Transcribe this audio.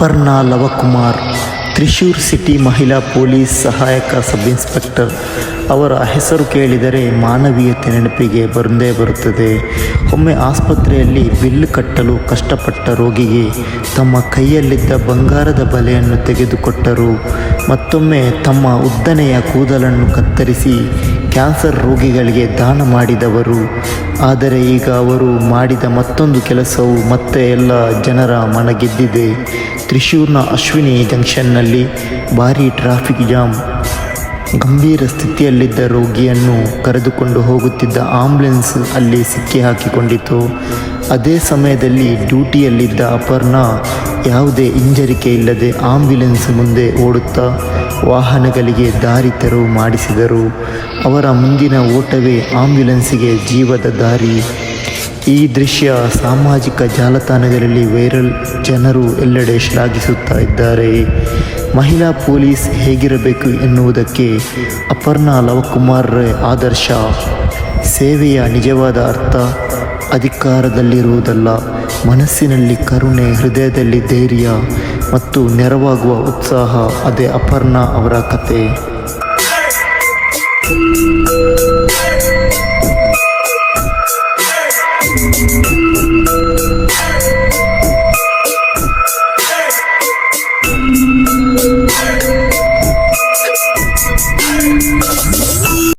Aparna Lavakumar, Thrissur city ಮಹಿಳಾ police ಸಹಾಯಕ sub inspector ಅವರ ಹೆಸರು ಕೇಳಿದರೆ ಮಾನವೀಯತೆ ನೆನಪಿಗೆ ಬಂದೇ ಬರುತ್ತದೆ. ಒಮ್ಮೆ ಆಸ್ಪತ್ರೆಯಲ್ಲಿ ಬಿಲ್ ಕಟ್ಟಲು ಕಷ್ಟಪಟ್ಟ ರೋಗಿಗೆ ತಮ್ಮ ಕೈಯಲ್ಲಿದ್ದ ಬಂಗಾರದ ಬಲೆಯನ್ನು ತೆಗೆದುಕೊಟ್ಟರು. ಮತ್ತೊಮ್ಮೆ ತಮ್ಮ ಉದ್ದನೆಯ ಕೂದಲನ್ನು ಕತ್ತರಿಸಿ ಕ್ಯಾನ್ಸರ್ ರೋಗಿಗಳಿಗೆ ದಾನ ಮಾಡಿದವರು. ಆದರೆ ಈಗ ಅವರು ಮಾಡಿದ ಮತ್ತೊಂದು ಕೆಲಸವು ಮತ್ತೆ ಎಲ್ಲ ಜನರ ಮನ ಗೆದ್ದಿದೆ ತ್ರಿಶೂರ್ನ ಅಶ್ವಿನಿ ಜಂಕ್ಷನ್ನಲ್ಲಿ ಭಾರೀ ಟ್ರಾಫಿಕ್ ಜಾಮ್. ಗಂಭೀರ ಸ್ಥಿತಿಯಲ್ಲಿದ್ದ ರೋಗಿಯನ್ನು ಕರೆದುಕೊಂಡು ಹೋಗುತ್ತಿದ್ದ ಆಂಬ್ಯುಲೆನ್ಸ್ ಅಲ್ಲಿ ಸಿಕ್ಕಿ ಹಾಕಿಕೊಂಡಿತು. ಅದೇ ಸಮಯದಲ್ಲಿ ಡ್ಯೂಟಿಯಲ್ಲಿದ್ದ ಅಪರ್ಣ ಯಾವುದೇ ಹಿಂಜರಿಕೆ ಇಲ್ಲದೆ ಆಂಬ್ಯುಲೆನ್ಸ್ ಮುಂದೆ ಓಡುತ್ತಾ ವಾಹನಗಳಿಗೆ ದಾರಿ ತೆರವು ಮಾಡಿಸಿದರು. ಅವರ ಮುಂದಿನ ಓಟವೇ ಆಂಬ್ಯುಲೆನ್ಸಿಗೆ ಜೀವದ ದಾರಿ. ಈ ದೃಶ್ಯ ಸಾಮಾಜಿಕ ಜಾಲತಾಣಗಳಲ್ಲಿ ವೈರಲ್ ಜನರು ಎಲ್ಲೆಡೆ ಶ್ಲಾಘಿಸುತ್ತಾ ಇದ್ದಾರೆ. ಮಹಿಳಾ ಪೊಲೀಸ್ ಹೇಗಿರಬೇಕು ಎನ್ನುವುದಕ್ಕೆ ಅಪರ್ಣಾ ಲವಕುಮಾರ್ ಆದರ್ಶ. ಸೇವೆಯ ನಿಜವಾದ ಅರ್ಥ ಅಧಿಕಾರದಲ್ಲಿರುವುದಲ್ಲ. ಮನಸ್ಸಿನಲ್ಲಿ ಕರುಣೆ, ಹೃದಯದಲ್ಲಿ ಧೈರ್ಯ ಮತ್ತು ನೆರವಾಗುವ ಉತ್ಸಾಹ, ಅದೇ ಅಪರ್ಣಾ ಅವರ ಕತೆ.